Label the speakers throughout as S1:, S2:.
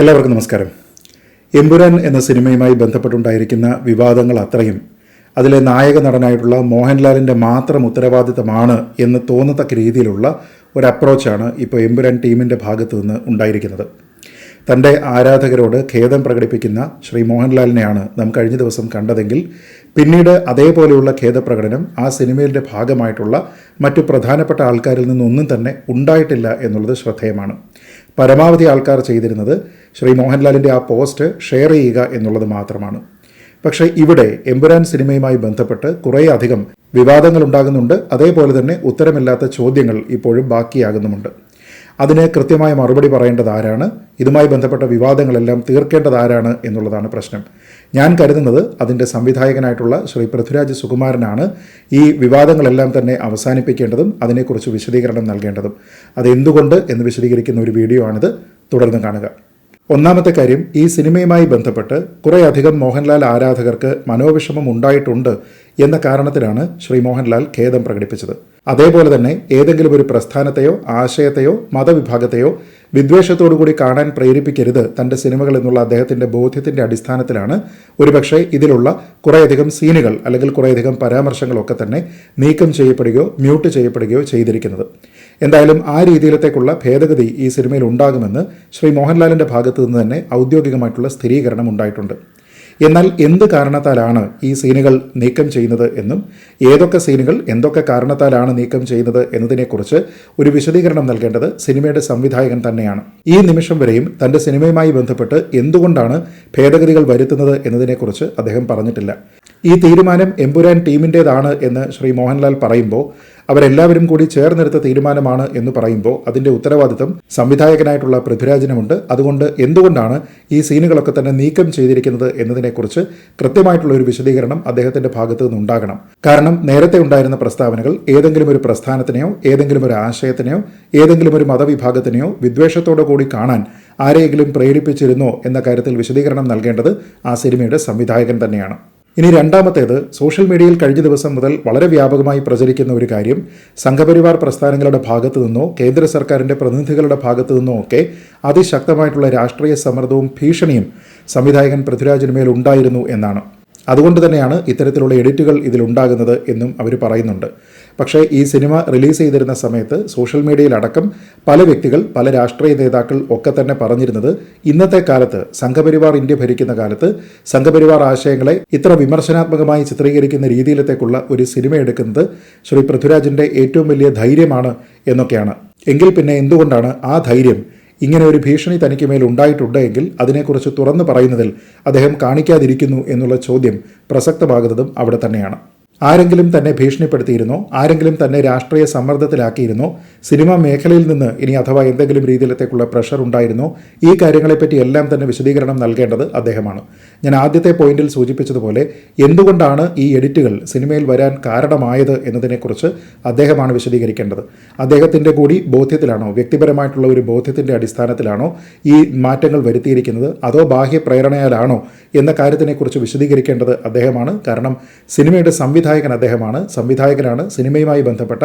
S1: എല്ലാവർക്കും നമസ്കാരം. എമ്പുരാൻ എന്ന സിനിമയുമായി ബന്ധപ്പെട്ടുണ്ടായിരിക്കുന്ന വിവാദങ്ങൾ അത്രയും അതിലെ നായക നടനായിട്ടുള്ള മോഹൻലാലിന്റെ മാത്രം ഉത്തരവാദിത്തമാണ് എന്ന് തോന്നത്തക്ക രീതിയിലുള്ള ഒരു അപ്രോച്ചാണ് ഇപ്പോൾ എമ്പുരാൻ ടീമിന്റെ ഭാഗത്തു നിന്ന് ഉണ്ടായിരിക്കുന്നത്. തന്റെ ആരാധകരോട് ഖേദം പ്രകടിപ്പിക്കുന്ന ശ്രീ മോഹൻലാലിനെയാണ് നാം കഴിഞ്ഞ ദിവസം കണ്ടതെങ്കിൽ പിന്നീട് അതേപോലെയുള്ള ഖേദപ്രകടനം ആ സിനിമയുടെ ഭാഗമായിട്ടുള്ള മറ്റു പ്രധാനപ്പെട്ട ആൾക്കാരിൽ നിന്നൊന്നും തന്നെ ഉണ്ടായിട്ടില്ല എന്നുള്ളത് ശ്രദ്ധേയമാണ്. പരമാവധി ആൾക്കാർ ചെയ്തിരുന്നത് ശ്രീ മോഹൻലാലിന്റെ ആ പോസ്റ്റ് ഷെയർ ചെയ്യുക എന്നുള്ളത് മാത്രമാണ്. പക്ഷേ ഇവിടെ എമ്പുരാൻ സിനിമയുമായി ബന്ധപ്പെട്ട് കുറേയധികം വിവാദങ്ങൾ ഉണ്ടാകുന്നുണ്ട്. അതേപോലെ തന്നെ ഉത്തരമില്ലാത്ത ചോദ്യങ്ങൾ ഇപ്പോഴും ബാക്കിയാകുന്നുമുണ്ട്. അതിന് കൃത്യമായ മറുപടി പറയേണ്ടത് ആരാണ്? ഇതുമായി ബന്ധപ്പെട്ട വിവാദങ്ങളെല്ലാം തീർക്കേണ്ടത് ആരാണ് എന്നുള്ളതാണ് പ്രശ്നം. ഞാൻ കരുതുന്നത് അതിന്റെ സംവിധായകനായിട്ടുള്ള ശ്രീ പൃഥ്വിരാജ് സുകുമാരനാണ് ഈ വിവാദങ്ങളെല്ലാം തന്നെ അവസാനിപ്പിക്കേണ്ടതും അതിനെക്കുറിച്ച് വിശദീകരണം നൽകേണ്ടതും. അതെന്തുകൊണ്ട് എന്ന് വിശദീകരിക്കുന്ന ഒരു വീഡിയോ ആണിത്. തുടർന്ന് കാണുക. ഒന്നാമത്തെ കാര്യം ഈ സിനിമയുമായി ബന്ധപ്പെട്ട് കുറേയധികം മോഹൻലാൽ ആരാധകർക്ക് മനോവിഷമം ഉണ്ടായിട്ടുണ്ട് എന്ന കാരണത്തിലാണ് ശ്രീ മോഹൻലാൽ ഖേദം പ്രകടിപ്പിച്ചത്. അതേപോലെ തന്നെ ഏതെങ്കിലും ഒരു പ്രസ്ഥാനത്തെയോ ആശയത്തെയോ മതവിഭാഗത്തെയോ വിദ്വേഷത്തോടുകൂടി കാണാൻ പ്രേരിപ്പിക്കരുത് തന്റെ സിനിമകൾ എന്നുള്ള അദ്ദേഹത്തിന്റെ ബോധ്യത്തിന്റെ അടിസ്ഥാനത്തിലാണ്. ഒരുപക്ഷെ ഇതിലുള്ള കുറേയധികം സീനുകൾ അല്ലെങ്കിൽ കുറേയധികം പരാമർശങ്ങളൊക്കെ തന്നെ നീക്കം ചെയ്യപ്പെടുകയോ മ്യൂട്ട് ചെയ്യപ്പെടുകയോ ചെയ്തിരിക്കുന്നത്. എന്തായാലും ആ രീതിയിലത്തേക്കുള്ള ഭേദഗതി ഈ സിനിമയിൽ ഉണ്ടാകുമെന്ന് ശ്രീ മോഹൻലാലിന്റെ ഭാഗത്തു നിന്ന് തന്നെ ഔദ്യോഗികമായിട്ടുള്ള സ്ഥിരീകരണം ഉണ്ടായിട്ടുണ്ട്. എന്നാൽ എന്ത് കാരണത്താലാണ് ഈ സീനുകൾ നീക്കം ചെയ്യുന്നത് എന്നും ഏതൊക്കെ സീനുകൾ എന്തൊക്കെ കാരണത്താലാണ് നീക്കം ചെയ്യുന്നത് എന്നതിനെക്കുറിച്ച് ഒരു വിശദീകരണം നൽകേണ്ടത് സിനിമയുടെ സംവിധായകൻ തന്നെയാണ്. ഈ നിമിഷം വരെയും തന്റെ സിനിമയുമായി ബന്ധപ്പെട്ട് എന്തുകൊണ്ടാണ് ഭേദഗതികൾ വരുത്തുന്നത് എന്നതിനെക്കുറിച്ച് അദ്ദേഹം പറഞ്ഞിട്ടില്ല. ഈ തീരുമാനം എമ്പുരാൻ ടീമിന്റേതാണ് എന്ന് ശ്രീ മോഹൻലാൽ പറയുമ്പോൾ അവരെല്ലാവരും കൂടി ചേർന്നെടുത്ത തീരുമാനമാണ് എന്ന് പറയുമ്പോൾ അതിന്റെ ഉത്തരവാദിത്തം സംവിധായകനായിട്ടുള്ള പൃഥ്വിരാജിനുമുണ്ട്. അതുകൊണ്ട് എന്തുകൊണ്ടാണ് ഈ സീനുകളൊക്കെ തന്നെ നീക്കം ചെയ്തിരിക്കുന്നത് എന്നതിനെക്കുറിച്ച് കൃത്യമായിട്ടുള്ള ഒരു വിശദീകരണം അദ്ദേഹത്തിന്റെ ഭാഗത്തു നിന്നുണ്ടാകണം. കാരണം നേരത്തെ ഉണ്ടായിരുന്ന പ്രസ്താവനകൾ ഏതെങ്കിലും ഒരു പ്രസ്ഥാനത്തിനെയോ ഏതെങ്കിലും ഒരു ആശയത്തിനെയോ ഏതെങ്കിലും ഒരു മതവിഭാഗത്തിനെയോ വിദ്വേഷത്തോടു കൂടി കാണാൻ ആരെയെങ്കിലും പ്രേരിപ്പിച്ചിരുന്നോ എന്ന കാര്യത്തിൽ വിശദീകരണം നൽകേണ്ടത് ആ സിനിമയുടെ സംവിധായകൻ തന്നെയാണ്. ഇനി രണ്ടാമത്തേത് സോഷ്യൽ മീഡിയയിൽ കഴിഞ്ഞ ദിവസം മുതൽ വളരെ വ്യാപകമായി പ്രചരിക്കുന്ന ഒരു കാര്യം സംഘപരിവാർ പ്രസ്ഥാനങ്ങളുടെ ഭാഗത്തു നിന്നോ കേന്ദ്ര സർക്കാരിന്റെ പ്രതിനിധികളുടെ ഭാഗത്തു നിന്നോ ഒക്കെ അതിശക്തമായിട്ടുള്ള രാഷ്ട്രീയ സമ്മർദ്ദവും ഭീഷണിയും സംവിധായകൻ പൃഥ്വിരാജിന് മേൽ ഉണ്ടായിരുന്നു എന്നാണ്. അതുകൊണ്ട് തന്നെയാണ് ഇത്തരത്തിലുള്ള എഡിറ്റുകൾ ഇതിലുണ്ടാകുന്നത് എന്നും അവർ പറയുന്നുണ്ട്. പക്ഷേ ഈ സിനിമ റിലീസ് ചെയ്തിരുന്ന സമയത്ത് സോഷ്യൽ മീഡിയയിലടക്കം പല വ്യക്തികൾ പല രാഷ്ട്രീയ നേതാക്കൾ ഒക്കെ തന്നെ പറഞ്ഞിരുന്നത് ഇന്നത്തെ കാലത്ത് സംഘപരിവാർ ഇന്ത്യ ഭരിക്കുന്ന കാലത്ത് സംഘപരിവാർ ആശയങ്ങളെ ഇത്ര വിമർശനാത്മകമായി ചിത്രീകരിക്കുന്ന രീതിയിലത്തേക്കുള്ള ഒരു സിനിമ എടുക്കുന്നത് ശ്രീ പൃഥ്വിരാജിന്റെ ഏറ്റവും വലിയ ധൈര്യമാണ് എന്നൊക്കെയാണ്. എങ്കിൽ പിന്നെ എന്തുകൊണ്ടാണ് ആ ധൈര്യം ഇങ്ങനെ ഒരു ഭീഷണി തനിക്ക് മേൽ ഉണ്ടായിട്ടുണ്ട് എങ്കിൽ അതിനെക്കുറിച്ച് തുറന്നു പറയുന്നതിൽ അദ്ദേഹം കാണിക്കാതിരിക്കുന്നു എന്നുള്ള ചോദ്യം പ്രസക്തമാകുന്നതും അവിടെ തന്നെയാണ്. ആരെങ്കിലും തന്നെ ഭീഷണിപ്പെടുത്തിയിരുന്നോ? ആരെങ്കിലും തന്നെ രാഷ്ട്രീയ സമ്മർദ്ദത്തിലാക്കിയിരുന്നോ? സിനിമാ മേഖലയിൽ നിന്ന് ഇനി അഥവാ എന്തെങ്കിലും രീതിയിലത്തേക്കുള്ള പ്രഷർ ഉണ്ടായിരുന്നോ? ഈ കാര്യങ്ങളെപ്പറ്റി എല്ലാം തന്നെ വിശദീകരണം നൽകേണ്ടത് അദ്ദേഹമാണ്. ഞാൻ ആദ്യത്തെ പോയിന്റിൽ സൂചിപ്പിച്ചതുപോലെ എന്തുകൊണ്ടാണ് ഈ എഡിറ്റുകൾ സിനിമയിൽ വരാൻ കാരണമായത് എന്നതിനെക്കുറിച്ച് അദ്ദേഹമാണ് വിശദീകരിക്കേണ്ടത്. അദ്ദേഹത്തിന്റെ കൂടി ബോധ്യത്തിലാണോ? വ്യക്തിപരമായിട്ടുള്ള ഒരു ബോധ്യത്തിന്റെ അടിസ്ഥാനത്തിലാണോ ഈ മാറ്റങ്ങൾ വരുത്തിയിരിക്കുന്നത്? അതോ ബാഹ്യ പ്രേരണയാലാണോ? എന്ന കാര്യത്തിനെക്കുറിച്ച് വിശദീകരിക്കേണ്ടത് അദ്ദേഹമാണ്. കാരണം സിനിമയുടെ സംവിധാനം സംവിധായകൻ അദ്ദേഹമാണ്. സംവിധായകനാണ്. സിനിമയുമായി ബന്ധപ്പെട്ട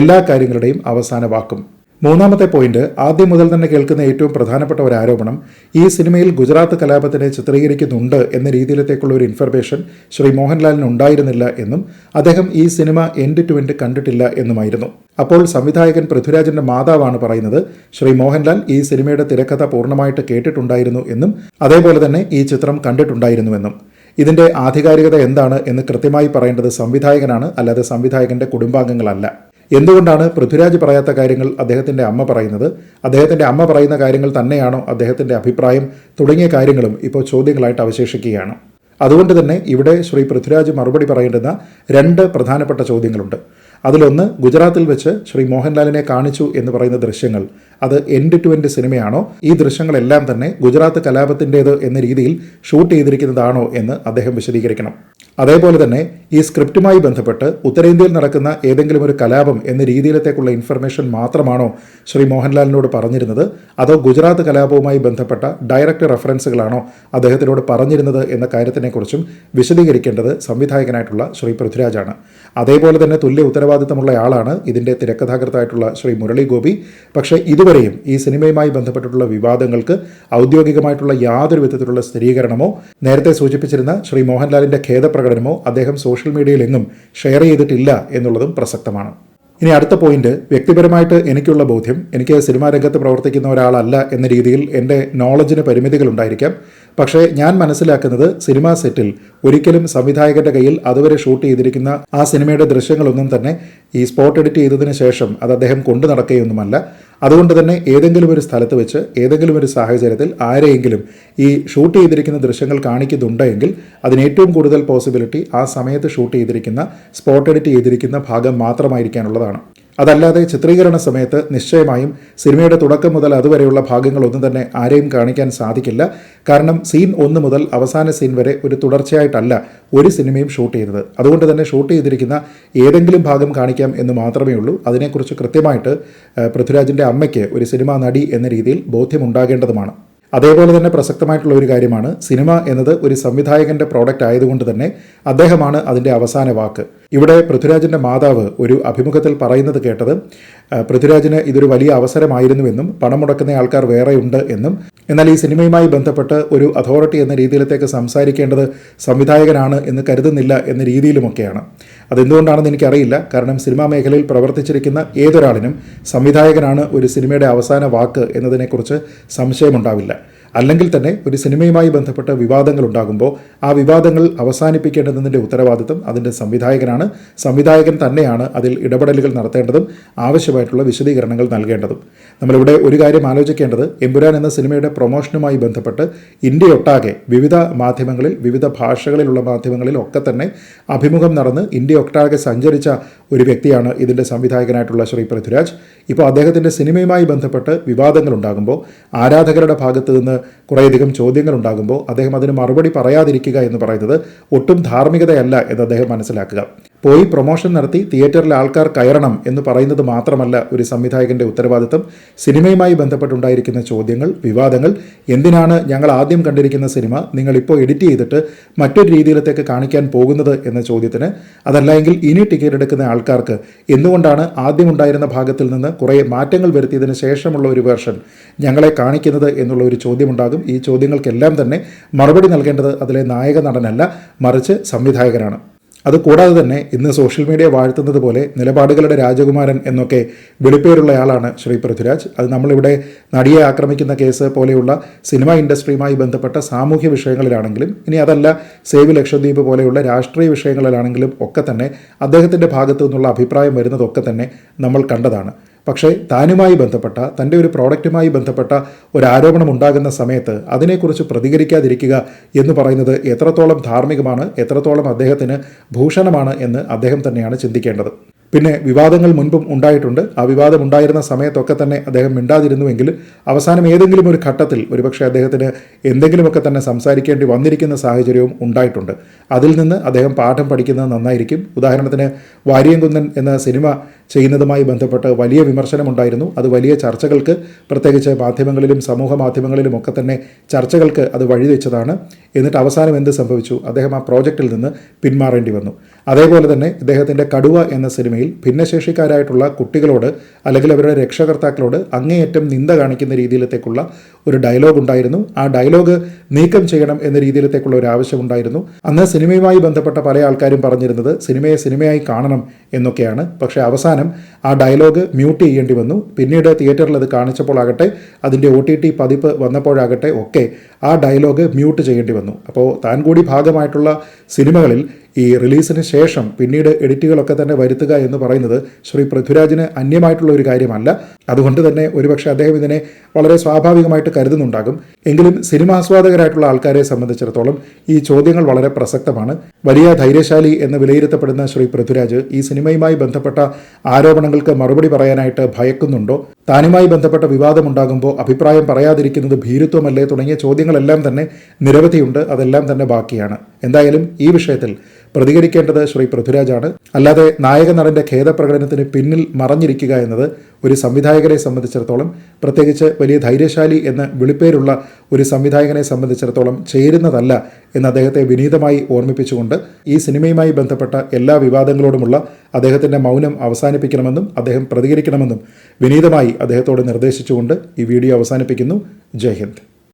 S1: എല്ലാ കാര്യങ്ങളുടെയും അവസാന വാക്കും. മൂന്നാമത്തെ പോയിന്റ് ആദ്യം മുതൽ തന്നെ കേൾക്കുന്ന ഏറ്റവും പ്രധാനപ്പെട്ട ഒരു ആരോപണം ഈ സിനിമയിൽ ഗുജറാത്ത് കലാപത്തിനെ ചിത്രീകരിക്കുന്നുണ്ട് എന്ന രീതിയിലത്തേക്കുള്ള ഒരു ഇൻഫർമേഷൻ ശ്രീ മോഹൻലാലിന് ഉണ്ടായിരുന്നില്ല എന്നും അദ്ദേഹം ഈ സിനിമ എൻഡ് ടു എൻഡ് കണ്ടിട്ടില്ല എന്നുമായിരുന്നു. അപ്പോൾ സംവിധായകൻ പൃഥ്വിരാജിന്റെ മാതാവാണ് പറയുന്നത് ശ്രീ മോഹൻലാൽ ഈ സിനിമയുടെ തിരക്കഥ പൂർണമായിട്ട് കേട്ടിട്ടുണ്ടായിരുന്നു എന്നും അതേപോലെ തന്നെ ഈ ചിത്രം കണ്ടിട്ടുണ്ടായിരുന്നുവെന്നും. ഇതിന്റെ ആധികാരികത എന്താണ് എന്ന് കൃത്യമായി പറയേണ്ടത് സംവിധായകനാണ് അല്ലാതെ സംവിധായകന്റെ കുടുംബാംഗങ്ങളല്ല. എന്തുകൊണ്ടാണ് പൃഥ്വിരാജ് പറയാത്ത കാര്യങ്ങൾ അദ്ദേഹത്തിന്റെ അമ്മ പറയുന്നത്? അദ്ദേഹത്തിന്റെ അമ്മ പറയുന്ന കാര്യങ്ങൾ തന്നെയാണോ അദ്ദേഹത്തിന്റെ അഭിപ്രായം തുടങ്ങിയ കാര്യങ്ങളും ഇപ്പോൾ ചോദ്യങ്ങളായിട്ട് അവശേഷിക്കുകയാണ്. അതുകൊണ്ട് തന്നെ ഇവിടെ ശ്രീ പൃഥ്വിരാജ് മറുപടി പറയേണ്ടുന്ന രണ്ട് പ്രധാനപ്പെട്ട ചോദ്യങ്ങളുണ്ട്. അതിലൊന്ന് ഗുജറാത്തിൽ വെച്ച് ശ്രീ മോഹൻലാലിനെ കാണിച്ചു എന്ന് പറയുന്ന ദൃശ്യങ്ങൾ. അത് എൻഡ് ടു എൻഡ് സിനിമയാണോ? ഈ ദൃശ്യങ്ങളെല്ലാം തന്നെ ഗുജറാത്ത് കലാപത്തിന്റേത് എന്ന രീതിയിൽ ഷൂട്ട് ചെയ്തിരിക്കുന്നതാണോ എന്ന് അദ്ദേഹം വിശദീകരിക്കണം. അതേപോലെ തന്നെ ഈ സ്ക്രിപ്റ്റുമായി ബന്ധപ്പെട്ട് ഉത്തരേന്ത്യയിൽ നടക്കുന്ന ഏതെങ്കിലും ഒരു കലാപം എന്ന രീതിയിലത്തേക്കുള്ള ഇൻഫർമേഷൻ മാത്രമാണോ ശ്രീ മോഹൻലാലിനോട് പറഞ്ഞിരുന്നത്? അതോ ഗുജറാത്ത് കലാപവുമായി ബന്ധപ്പെട്ട ഡയറക്റ്റ് റെഫറൻസുകളാണോ അദ്ദേഹത്തിനോട് പറഞ്ഞിരുന്നത് എന്ന കാര്യത്തിനെക്കുറിച്ചും വിശദീകരിക്കേണ്ടത് സംവിധായകനായിട്ടുള്ള ശ്രീ പൃഥ്വിരാജാണ്. അതേപോലെ തന്നെ തുല്യ ഉത്തരവാദിത്വം ഉത്തരവാദിത്തമുള്ള ആളാണ് ഇതിന്റെ തിരക്കഥാകൃത്തായിട്ടുള്ള ശ്രീ മുരളി ഗോപി പക്ഷേ ഇതുവരെയും ഈ സിനിമയുമായി ബന്ധപ്പെട്ടിട്ടുള്ള വിവാദങ്ങൾക്ക് ഔദ്യോഗികമായിട്ടുള്ള യാതൊരു വിധത്തിലുള്ള സ്ഥിരീകരണമോ നേരത്തെ സൂചിപ്പിച്ചിരുന്ന ശ്രീ മോഹൻലാലിന്റെ ഖേദപ്രകടനമോ അദ്ദേഹം സോഷ്യൽ മീഡിയയിൽ എങ്ങും ഷെയർ ചെയ്തിട്ടില്ല എന്നുള്ളതും പ്രസക്തമാണ്. ഇനി അടുത്ത പോയിന്റ് വ്യക്തിപരമായിട്ട് എനിക്കുള്ള ബോധ്യം എനിക്ക് സിനിമാ രംഗത്ത് പ്രവർത്തിക്കുന്ന ഒരാളല്ല എന്ന രീതിയിൽ എന്റെ നോളജിന് പരിമിതികളുണ്ടായിരിക്കാം പക്ഷേ ഞാൻ മനസ്സിലാക്കുന്നത് സിനിമാ സെറ്റിൽ ഒരിക്കലും സംവിധായകന്റെ കയ്യിൽ അതുവരെ ഷൂട്ട് ചെയ്തിരിക്കുന്ന ആ സിനിമയുടെ ദൃശ്യങ്ങളൊന്നും തന്നെ ഈ സ്പോട്ട് എഡിറ്റ് ചെയ്തതിന് ശേഷം അത് അദ്ദേഹം കൊണ്ടു നടക്കുകയൊന്നുമല്ല. അതുകൊണ്ട് തന്നെ ഏതെങ്കിലും ഒരു സ്ഥലത്ത് വെച്ച് ഏതെങ്കിലും ഒരു സാഹചര്യത്തിൽ ആരെയെങ്കിലും ഈ ഷൂട്ട് ചെയ്തിരിക്കുന്ന ദൃശ്യങ്ങൾ കാണിക്കുന്നുണ്ടെങ്കിൽ അതിന് ഏറ്റവും കൂടുതൽ പോസിബിലിറ്റി ആ സമയത്ത് ഷൂട്ട് ചെയ്തിരിക്കുന്ന സ്പോട്ട് എഡിറ്റ് ചെയ്തിരിക്കുന്ന ഭാഗം മാത്രമായിരിക്കാനുള്ളതാണ്. അതല്ലാതെ ചിത്രീകരണ സമയത്ത് നിശ്ചയമായും സിനിമയുടെ തുടക്കം മുതൽ അതുവരെയുള്ള ഭാഗങ്ങളൊന്നും തന്നെ ആരെയും കാണിക്കാൻ സാധിക്കില്ല. കാരണം സീൻ ഒന്ന് മുതൽ അവസാന സീൻ വരെ ഒരു തുടർച്ചയായിട്ടല്ല ഒരു സിനിമയും ഷൂട്ട് ചെയ്തത്. അതുകൊണ്ട് തന്നെ ഷൂട്ട് ചെയ്തിരിക്കുന്ന ഏതെങ്കിലും ഭാഗം കാണിക്കാം എന്ന് മാത്രമേ ഉള്ളൂ. അതിനെക്കുറിച്ച് കൃത്യമായിട്ട് പൃഥ്വിരാജിന്റെ അമ്മയ്ക്ക് ഒരു സിനിമാ നടി എന്ന രീതിയിൽ ബോധ്യമുണ്ടാകേണ്ടതുമാണ്. അതേപോലെ തന്നെ പ്രസക്തമായിട്ടുള്ള ഒരു കാര്യമാണ് സിനിമ എന്നത് ഒരു സംവിധായകന്റെ പ്രോഡക്റ്റ് ആയതുകൊണ്ട് തന്നെ അദ്ദേഹമാണ് അതിന്റെ അവസാന വാക്ക്. ഇവിടെ പൃഥ്വിരാജിന്റെ മാതാവ് ഒരു അഭിമുഖത്തിൽ പറയുന്നത് കേട്ടത് പൃഥ്വിരാജിന് ഇതൊരു വലിയ അവസരമായിരുന്നുവെന്നും പണം മുടക്കുന്ന ആൾക്കാർ വേറെയുണ്ട് എന്നും എന്നാൽ ഈ സിനിമയുമായി ബന്ധപ്പെട്ട് ഒരു അതോറിറ്റി എന്ന രീതിയിലത്തേക്ക് സംസാരിക്കേണ്ടത് സംവിധായകനാണ് എന്ന് കരുതുന്നില്ല എന്ന രീതിയിലുമൊക്കെയാണ്. അതെന്തുകൊണ്ടാണെന്ന് എനിക്കറിയില്ല. കാരണം സിനിമാ മേഖലയിൽ പ്രവർത്തിച്ചിരിക്കുന്ന ഏതൊരാളിനും സംവിധായകനാണ് ഒരു സിനിമയുടെ അവസാന വാക്ക് എന്നതിനെക്കുറിച്ച് സംശയമുണ്ടാവില്ല. അല്ലെങ്കിൽ തന്നെ ഒരു സിനിമയുമായി ബന്ധപ്പെട്ട വിവാദങ്ങൾ ഉണ്ടാകുമ്പോൾ ആ വിവാദങ്ങൾ അവസാനിപ്പിക്കേണ്ടതിന്റെ ഉത്തരവാദിത്വം അതിന്റെ സംവിധായകനാണ്. സംവിധായകൻ തന്നെയാണ് അതിൽ ഇടപെടലുകൾ നടത്തേണ്ടതും ആവശ്യമായിട്ടുള്ള വിശദീകരണങ്ങൾ നൽകേണ്ടതും. നമ്മളിവിടെ ഒരു കാര്യം ആലോചിക്കേണ്ടത് എമ്പുരാൻ എന്ന സിനിമയുടെ പ്രൊമോഷനുമായി ബന്ധപ്പെട്ട് ഇന്ത്യയൊട്ടാകെ വിവിധ മാധ്യമങ്ങളിൽ വിവിധ ഭാഷകളിലുള്ള മാധ്യമങ്ങളിൽ ഒക്കെ തന്നെ അഭിമുഖം നടന്ന് ഇന്ത്യ ഒട്ടാകെ സഞ്ചരിച്ച ഒരു വ്യക്തിയാണ് ഇതിന്റെ സംവിധായകനായിട്ടുള്ള ശ്രീ പൃഥ്വിരാജ്. ഇപ്പോൾ അദ്ദേഹത്തിന്റെ സിനിമയുമായി ബന്ധപ്പെട്ട് വിവാദങ്ങൾ ഉണ്ടാകുമ്പോൾ ആരാധകരുടെ ഭാഗത്ത് നിന്ന് കുറേയധികം ചോദ്യങ്ങൾ ഉണ്ടാകുമ്പോൾ അദ്ദേഹം അതിന് മറുപടി പറയാതിരിക്കുക എന്ന് പറയുന്നത് ഒട്ടും ധാർമ്മികതയല്ല എന്ന് അദ്ദേഹം മനസ്സിലാക്കുക. പോയി പ്രൊമോഷൻ നടത്തി തിയേറ്ററിൽ ആൾക്കാർ കയറണം എന്ന് പറയുന്നത് മാത്രമല്ല ഒരു സംവിധായകന്റെ ഉത്തരവാദിത്തം. സിനിമയുമായി ബന്ധപ്പെട്ടുണ്ടായിരിക്കുന്ന ചോദ്യങ്ങൾ വിവാദങ്ങൾ എന്തിനാണ് ഞങ്ങൾ ആദ്യം കണ്ടിരിക്കുന്ന സിനിമ നിങ്ങൾ ഇപ്പോൾ എഡിറ്റ് ചെയ്തിട്ട് മറ്റൊരു രീതിയിലത്തേക്ക് കാണിക്കാൻ പോകുന്നത് എന്ന ചോദ്യത്തിന് അതല്ല എങ്കിൽ ഇനി ടിക്കറ്റ് എടുക്കുന്ന ആൾക്കാർക്ക് എന്തുകൊണ്ടാണ് ആദ്യം ഉണ്ടായിരുന്ന ഭാഗത്തിൽ നിന്ന് കുറേ മാറ്റങ്ങൾ വരുത്തിയതിന് ശേഷമുള്ള ഒരു വേർഷൻ ഞങ്ങളെ കാണിക്കുന്നത് എന്നുള്ള ഒരു ചോദ്യമുണ്ടാകും. ഈ ചോദ്യങ്ങൾക്കെല്ലാം തന്നെ മറുപടി നൽകേണ്ടത് അതിലെ നായക നടനല്ല മറിച്ച് സംവിധായകനാണ്. അതുകൂടാതെ തന്നെ ഇന്ന് സോഷ്യൽ മീഡിയ വാഴ്ത്തുന്നത് പോലെ നിലപാടുകളുടെ രാജകുമാരൻ എന്നൊക്കെ വെളിപ്പേരുള്ളയാളാണ് ശ്രീ പൃഥ്വിരാജ്. അത് നമ്മളിവിടെ നടിയെ ആക്രമിക്കുന്ന കേസ് പോലെയുള്ള സിനിമ ഇൻഡസ്ട്രിയുമായി ബന്ധപ്പെട്ട സാമൂഹ്യ വിഷയങ്ങളിലാണെങ്കിലും ഇനി അതല്ല സേവ് ലക്ഷദ്വീപ് പോലെയുള്ള രാഷ്ട്രീയ വിഷയങ്ങളിലാണെങ്കിലും ഒക്കെ തന്നെ അദ്ദേഹത്തിന്റെ ഭാഗത്തു നിന്നുള്ള അഭിപ്രായം വരുന്നതൊക്കെ തന്നെ നമ്മൾ കണ്ടതാണ്. പക്ഷേ താനുമായി ബന്ധപ്പെട്ട തന്റെ ഒരു പ്രോഡക്റ്റുമായി ബന്ധപ്പെട്ട ഒരു ആരോപണം ഉണ്ടാകുന്ന സമയത്ത് അതിനെക്കുറിച്ച് പ്രതികരിക്കാതിരിക്കുക എന്ന് പറയുന്നത് എത്രത്തോളം ധാർമ്മികമാണ് എത്രത്തോളം അദ്ദേഹത്തിന് ഭൂഷണമാണ് എന്ന് അദ്ദേഹം തന്നെയാണ് ചിന്തിക്കേണ്ടത്. പിന്നെ വിവാദങ്ങൾ മുൻപും ഉണ്ടായിട്ടുണ്ട്. ആ വിവാദം ഉണ്ടായിരുന്ന സമയത്തൊക്കെ തന്നെ അദ്ദേഹം മിണ്ടാതിരുന്നുവെങ്കിൽ അവസാനം ഏതെങ്കിലും ഒരു ഘട്ടത്തിൽ ഒരുപക്ഷെ അദ്ദേഹത്തിന് എന്തെങ്കിലുമൊക്കെ തന്നെ സംസാരിക്കേണ്ടി വന്നിരിക്കുന്ന സാഹചര്യവും ഉണ്ടായിട്ടുണ്ട്. അതിൽ നിന്ന് അദ്ദേഹം പാഠം പഠിക്കുന്നത് നന്നായിരിക്കും. ഉദാഹരണത്തിന് വാര്യംകുന്നൻ എന്ന സിനിമ ചെയ്യുന്നതുമായി ബന്ധപ്പെട്ട് വലിയ വിമർശനമുണ്ടായിരുന്നു. അത് വലിയ ചർച്ചകൾക്ക് പ്രത്യേകിച്ച് മാധ്യമങ്ങളിലും സമൂഹ മാധ്യമങ്ങളിലും ഒക്കെ തന്നെ ചർച്ചകൾക്ക് അത് വഴിവെച്ചതാണ്. എന്നിട്ട് അവസാനം എന്ത് സംഭവിച്ചു? അദ്ദേഹം ആ പ്രോജക്റ്റിൽ നിന്ന് പിന്മാറേണ്ടി വന്നു. അതേപോലെ തന്നെ ഇദ്ദേഹത്തിന്റെ കടുവ എന്ന സിനിമയിൽ ഭിന്നശേഷിക്കാരായിട്ടുള്ള കുട്ടികളോട് അല്ലെങ്കിൽ അവരുടെ രക്ഷകർത്താക്കളോട് അങ്ങേയറ്റം നിന്ദ കാണിക്കുന്ന രീതിയിലത്തേക്കുള്ള ഒരു ഡയലോഗ് ഉണ്ടായിരുന്നു ആ ഡയലോഗ് നീക്കം ചെയ്യണം എന്ന രീതിയിലത്തേക്കുള്ള ഒരു ആവശ്യമുണ്ടായിരുന്നു അന്ന് സിനിമയുമായി ബന്ധപ്പെട്ട പല ആൾക്കാരും പറഞ്ഞിരുന്നത് സിനിമയെ സിനിമയായി കാണണം എന്നൊക്കെയാണ്. പക്ഷെ അവസാനം ആ ഡയലോഗ് മ്യൂട്ട് ചെയ്യേണ്ടി വന്നു. പിന്നീട് തിയേറ്ററിൽ അത് കാണിച്ചപ്പോൾ ആകട്ടെ അതിന്റെ ഒ ടി ടി പതിപ്പ് വന്നപ്പോഴാകട്ടെ ഒക്കെ ആ ഡയലോഗ് മ്യൂട്ട് ചെയ്യേണ്ടി വന്നു. അപ്പോൾ താൻ കൂടി ഭാഗമായിട്ടുള്ള സിനിമകളിൽ ഈ റിലീസിന് ശേഷം പിന്നീട് എഡിറ്റുകളൊക്കെ തന്നെ വരുത്തുക എന്ന് പറയുന്നത് ശ്രീ പൃഥ്വിരാജിന് അന്യമായിട്ടുള്ള ഒരു കാര്യമല്ല. അതുകൊണ്ട് തന്നെ ഒരുപക്ഷെ അദ്ദേഹം ഇതിനെ വളരെ സ്വാഭാവികമായിട്ട് കരുതുന്നുണ്ടാകും. എങ്കിലും സിനിമാസ്വാദകരായിട്ടുള്ള ആൾക്കാരെ സംബന്ധിച്ചിടത്തോളം ഈ ചോദ്യങ്ങൾ വളരെ പ്രസക്തമാണ്. വലിയ ധൈര്യശാലി എന്ന് വിലയിരുത്തപ്പെടുന്ന ശ്രീ പൃഥ്വിരാജ് ഈ സിനിമയുമായി ബന്ധപ്പെട്ട ആരോപണങ്ങൾക്ക് മറുപടി പറയാനായിട്ട് ഭയക്കുന്നുണ്ടോ? താനുമായി ബന്ധപ്പെട്ട വിവാദമുണ്ടാകുമ്പോൾ അഭിപ്രായം പറയാതിരിക്കുന്നത് ഭീരുത്വമല്ലേ തുടങ്ങിയ ചോദ്യങ്ങളെല്ലാം തന്നെ നിരവധിയുണ്ട്. അതെല്ലാം തന്നെ ബാക്കിയാണ്. എന്തായാലും ഈ വിഷയത്തിൽ പ്രതികരിക്കേണ്ടത് ശ്രീ പൃഥ്വിരാജാണ്. അല്ലാതെ നായക നടന്റെ ഖേദപ്രകടനത്തിന് പിന്നിൽ മറഞ്ഞിരിക്കുക എന്നത് ഒരു സംവിധായകരെ സംബന്ധിച്ചിടത്തോളം പ്രത്യേകിച്ച് വലിയ ധൈര്യശാലി എന്ന് വിളിപ്പേരുള്ള ഒരു സംവിധായകനെ സംബന്ധിച്ചിടത്തോളം ചേരുന്നതല്ല എന്ന് അദ്ദേഹത്തെ വിനീതമായി ഓർമ്മിപ്പിച്ചുകൊണ്ട് ഈ സിനിമയുമായി ബന്ധപ്പെട്ട എല്ലാ വിവാദങ്ങളോടുമുള്ള അദ്ദേഹത്തിന്റെ മൗനം അവസാനിപ്പിക്കണമെന്നും അദ്ദേഹം പ്രതികരിക്കണമെന്നും വിനീതമായി അദ്ദേഹത്തോട് നിർദ്ദേശിച്ചുകൊണ്ട് ഈ വീഡിയോ അവസാനിപ്പിക്കുന്നു. ജയ് ഹിന്ദ്.